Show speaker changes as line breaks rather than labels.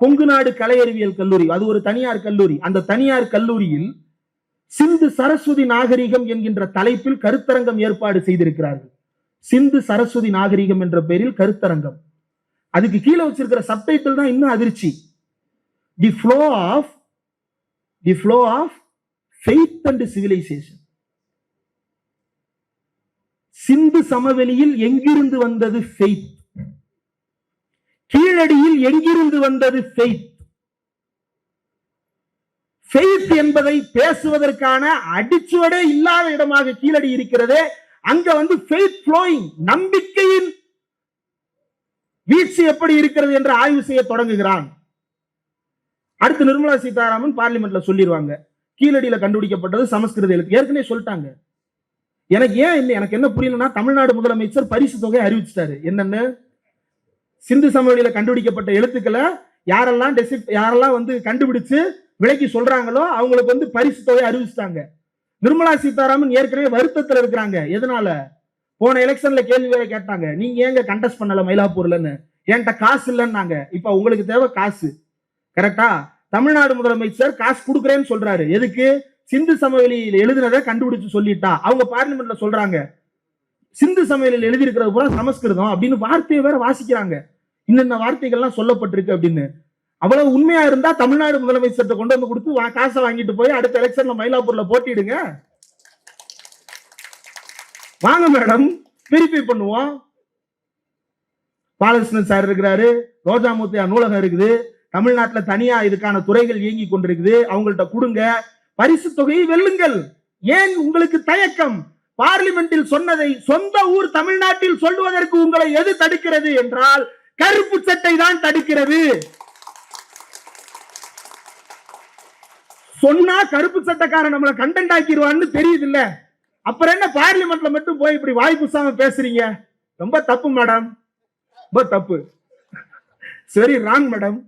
கொங்கு நாடு கலை அறிவியல் கல்லூரி. அது ஒரு தனியார் கல்லூரி. அந்த தனியார் கல்லூரியில் சிந்து சரஸ்வதி நாகரிகம் என்கின்ற தலைப்பில் கருத்தரங்கம் ஏற்பாடு செய்திருக்கிறார்கள். சிந்து சரஸ்வதி நாகரிகம் என்ற பெயரில் கருத்தரங்கம். அதுக்கு கீழே வச்சிருக்கிற சப்டைட்டில் தான் இன்னும் அதிர்ச்சி. The flow of the flow of faith and civilisation Sindhu சமவெளியில் எங்கிருந்து வந்தது ஃபெய்த் கீழடியில் எங்கிருந்து வந்தது ஃபெய்த் ஃபெய்த் என்பதை பேசுவதற்கான அடிச்சுவடே இல்லாத இடமாக கீழடி இருக்கிறதே அங்க வந்து ஃபெய்த் ஃப்ளோயிங் நம்பிக்கையின் வீழ்ச்சி எப்படி இருக்கிறது என்று ஆய்வு செய்ய தொடங்குகிறான். அடுத்து நிர்மலா சீதாராமன் பார்லிமெண்ட்ல சொல்லிடுவாங்க கீழடியில கண்டுபிடிக்கப்பட்டது சமஸ்கிருத எழுத்து. ஏற்கனவே சொல்லிட்டாங்க. எனக்கு ஏன் இல்லை எனக்கு என்ன புரியலன்னா தமிழ்நாடு முதலமைச்சர் பரிசு தொகை அறிவிச்சிட்டாரு. என்னன்னு? சிந்து சமவெளியில கண்டுபிடிக்கப்பட்ட எழுத்துக்களை யாரெல்லாம் டெசிப் யாரெல்லாம் வந்து கண்டுபிடிச்சு விலைக்கு சொல்றாங்களோ அவங்களுக்கு வந்து பரிசு தொகை அறிவிச்சிட்டாங்க. நிர்மலா சீதாராமன் ஏற்கனவே வருத்தத்தில் இருக்கிறாங்க. எதனால? போன எலெக்ஷன்ல கேள்வி வேற கேட்டாங்க. நீங்க ஏங்க கண்டெஸ்ட் பண்ணல மயிலாப்பூர்லன்னு? என்கிட்ட காசு இல்லைன்னாங்க. இப்ப உங்களுக்கு தேவை காசு. கரெக்டா தமிழ்நாடு முதலமைச்சர் காசு கொடுக்குறேன்னு சொல்றாரு. எதுக்கு? சிந்து சமவெளியில் எழுதினதை கண்டுபிடிச்சு சொல்லிட்டா. அவங்க பார்லிமெண்ட்ல சொல்றாங்க. சிந்து சமவெளியில் எழுதியிருக்கிறது பூரா சமஸ்கிருதம் அப்படின்னு வார்த்தையை வேற வாசிக்கிறாங்க. இன்னென்ன வார்த்தைகள்லாம் சொல்லப்பட்டிருக்கு அப்படின்னு. அவ்வளவு உண்மையா இருந்தா தமிழ்நாடு முதலமைச்சர்கிட்ட கொண்டு வந்து கொடுத்து வா- காசை வாங்கிட்டு போய் அடுத்த எலெக்ஷன்ல மயிலாப்பூர்ல போட்டிடுங்க. வாங்க மேடம் வெரிஃபை பண்ணுவோம். பாலகிருஷ்ணன் சார் இருக்கிறாரு ரோஜாமூர்த்தியா நூலகம் இருக்குது தமிழ்நாட்டுல தனியா இதுக்கான துறைகள் இயங்கி கொண்டிருக்குது அவங்கள்ட்ட கொடுங்க. பரிசு தொகையை வெல்லுங்கள். ஏன் உங்களுக்கு தயக்கம்? பார்லிமெண்டில் சொன்னதை சொந்த ஊர் தமிழ்நாட்டில் சொல்லுவதற்கு உங்களை எது தடுக்கிறது என்றால் கருப்பு சட்டை தான் தடுக்கிறது. சொன்னா கருப்பு சட்டைக்காரன் நம்மளை கண்டென்ட் ஆக்கிடுவான்னு தெரியுது இல்ல அப்புறம் என்ன பார்லிமெண்ட்ல மட்டும் போய் இப்படி வாய் புசாம பேசுறீங்க? ரொம்ப தப்பு மேடம் ரொம்ப தப்பு. சரி ராங் மேடம்